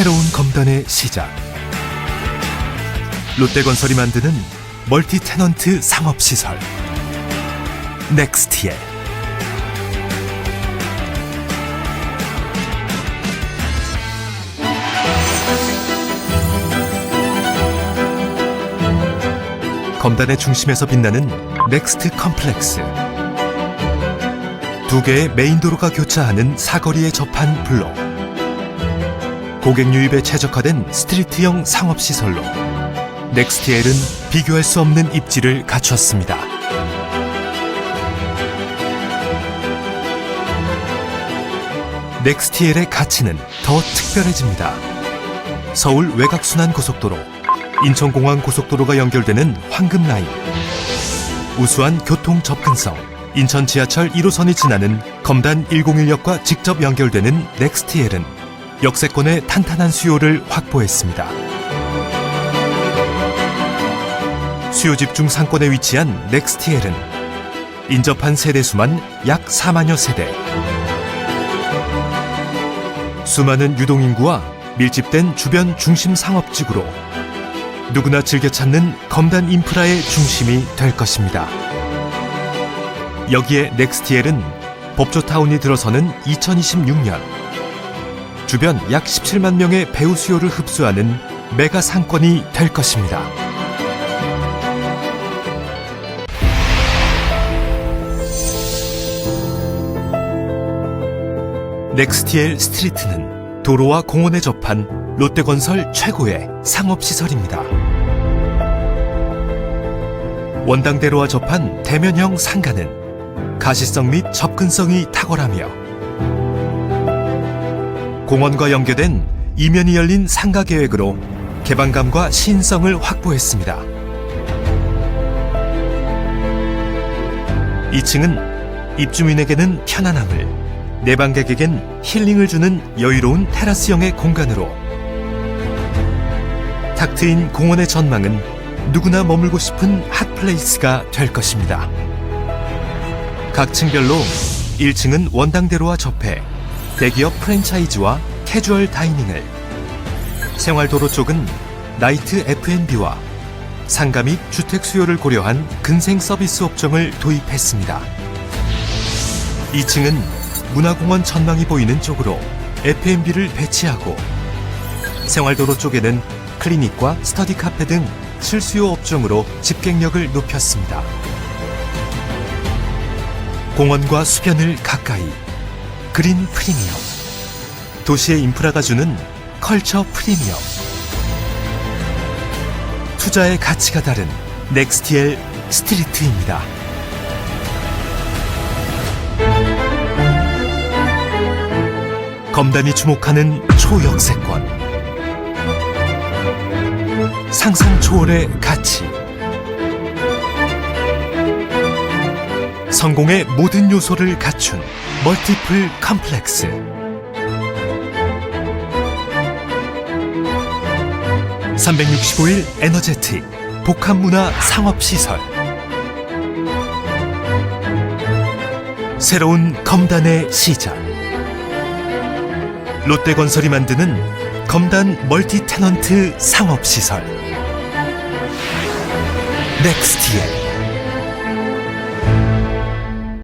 새로운 검단의 시작. 롯데건설이 만드는 멀티 테넌트 상업시설. 넥스티엘. 검단의 중심에서 빛나는 넥스트 컴플렉스. 두 개의 메인 도로가 교차하는 사거리에 접한 블록. 고객 유입에 최적화된 스트리트형 상업시설로 넥스티엘은 비교할 수 없는 입지를 갖췄습니다. 넥스티엘의 가치는 더 특별해집니다. 서울 외곽순환 고속도로, 인천공항 고속도로가 연결되는 황금 라인, 우수한 교통 접근성, 인천 지하철 1호선이 지나는 검단 101역과 직접 연결되는 넥스티엘은 역세권의 탄탄한 수요를 확보했습니다. 수요 집중 상권에 위치한 넥스티엘은 인접한 세대 수만 약 4만여 세대. 수많은 유동인구와 밀집된 주변 중심 상업지구로 누구나 즐겨 찾는 검단 인프라의 중심이 될 것입니다. 여기에 넥스티엘은 법조타운이 들어서는 2026년 주변 약 17만 명의 배우 수요를 흡수하는 메가 상권이 될 것입니다. 넥스티엘 스트리트는 도로와 공원에 접한 롯데건설 최고의 상업시설입니다. 원당대로와 접한 대면형 상가는 가시성 및 접근성이 탁월하며 공원과 연계된 이면이 열린 상가 계획으로 개방감과 신성을 확보했습니다. 2층은 입주민에게는 편안함을, 내방객에겐 힐링을 주는 여유로운 테라스형의 공간으로 탁 트인 공원의 전망은 누구나 머물고 싶은 핫플레이스가 될 것입니다. 각 층별로 1층은 원당대로와 접해 대기업 프랜차이즈와 캐주얼 다이닝을 생활도로 쪽은 나이트 F&B와 상가 및 주택 수요를 고려한 근생 서비스 업종을 도입했습니다. 2층은 문화공원 전망이 보이는 쪽으로 F&B를 배치하고 생활도로 쪽에는 클리닉과 스터디 카페 등 실수요 업종으로 집객력을 높였습니다. 공원과 수변을 가까이 그린 프리미엄 도시의 인프라가 주는 컬처 프리미엄. 투자의 가치가 다른 넥스티엘 스트리트입니다. 검단이 주목하는 초역세권. 상상 초월의 가치. 성공의 모든 요소를 갖춘 멀티플 컴플렉스 (365일) 에너제틱 복합문화 상업시설. 새로운 검단의 시작. 롯데건설이 만드는 검단 멀티 테넌트 상업시설. 넥스티엘